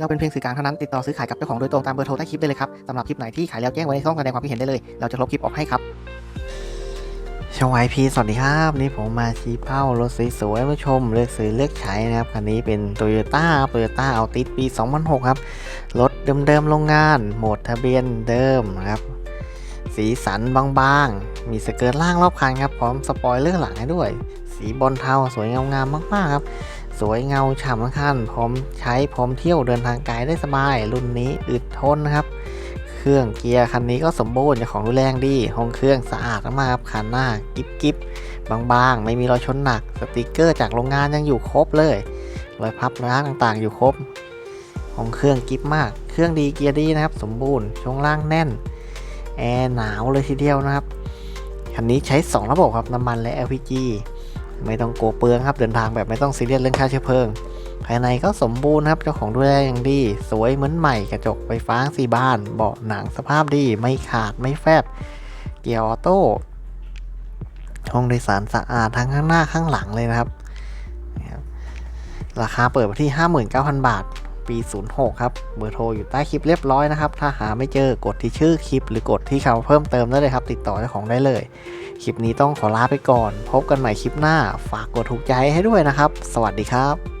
เราเป็นเพียงสื่อกลางเท่านั้นติดต่อซื้อขายกับเจ้าของโดยตรงตามเบอร์โทรใต้คลิปได้เลยครับสำหรับคลิปไหนที่ขายแล้วแจ้งไว้ในช่องแสดงความคิดเห็นได้เลย เราจะลบคลิปออกให้ครับช่องไอพีสวัสดีครับ นี่ผมมาชี้เป้ารถสวยๆมาชม เลือกซื้อเลือกใช้นะครับ คันนี้เป็น t o y ยต้าโตโยต้าเอัลติสปี 2006 ครับ รถเดิมๆโรงงาน โหมดทะเบียนเดิมนะครับ สีสันบางๆ มีสเกิร์ตล่างรอบคันครับ พร้อมสปอยเลอร์หลังให้ด้วย สีบอลเทาสวยงามๆมากๆครับ สวยเงาฉ่ำทั้งคันพร้อมใช้พร้อมเที่ยวเดินทางไกลได้สบาย รุ่นนี้อึดทนนะครับ เครื่องเกียร์คันนี้ก็สมบูรณ์จ้าของดูแลอย่างดีห้องเครื่องสะอาดมากครับคันหน้ากิ๊บกิ๊บบางๆ ไม่มีรอยชนหนัก สติกเกอร์จากโรงงานยังอยู่ครบเลยรอยพับร้างต่างๆ อยู่ครบห้องเครื่องกิ๊บมาก เครื่องดีเกียร์ดีนะครับ สมบูรณ์ช่วงล่างแน่น แอร์หนาวเลยทีเดียวนะครับ คันนี้ใช้ 2 ระบบครับน้ำมันและ LPG ไม่ต้องโกลัวเปลืองครับเดินทางแบบไม่ต้องซีเรียสเรื่องค่าเชื้อเพลิง ภายในก็สมบูรณ์ครับเจ้าของดูแลอย่างดี สวยเหมือนใหม่กระจกไฟฟ้าสีบานเบาะหนังสภาพดีไม่ขาดไม่แฟบ เกียร์ออโต้ห้องโดยสารสะอาดทั้งข้างหน้าข้างหลังเลยนะครับ ราคาเปิดที่ 59,000 บาท ปี 06 ครับ เบอร์โทรอยู่ใต้คลิปเรียบร้อยนะครับ ถ้าหาไม่เจอกดที่ชื่อคลิป หรือกดที่คำว่าเพิ่มเติมได้เลยครับ ติดต่อเจ้าของได้เลย คลิปนี้ต้องขอลาไปก่อน พบกันใหม่คลิปหน้า ฝากกดถูกใจให้ด้วยนะครับ สวัสดีครับ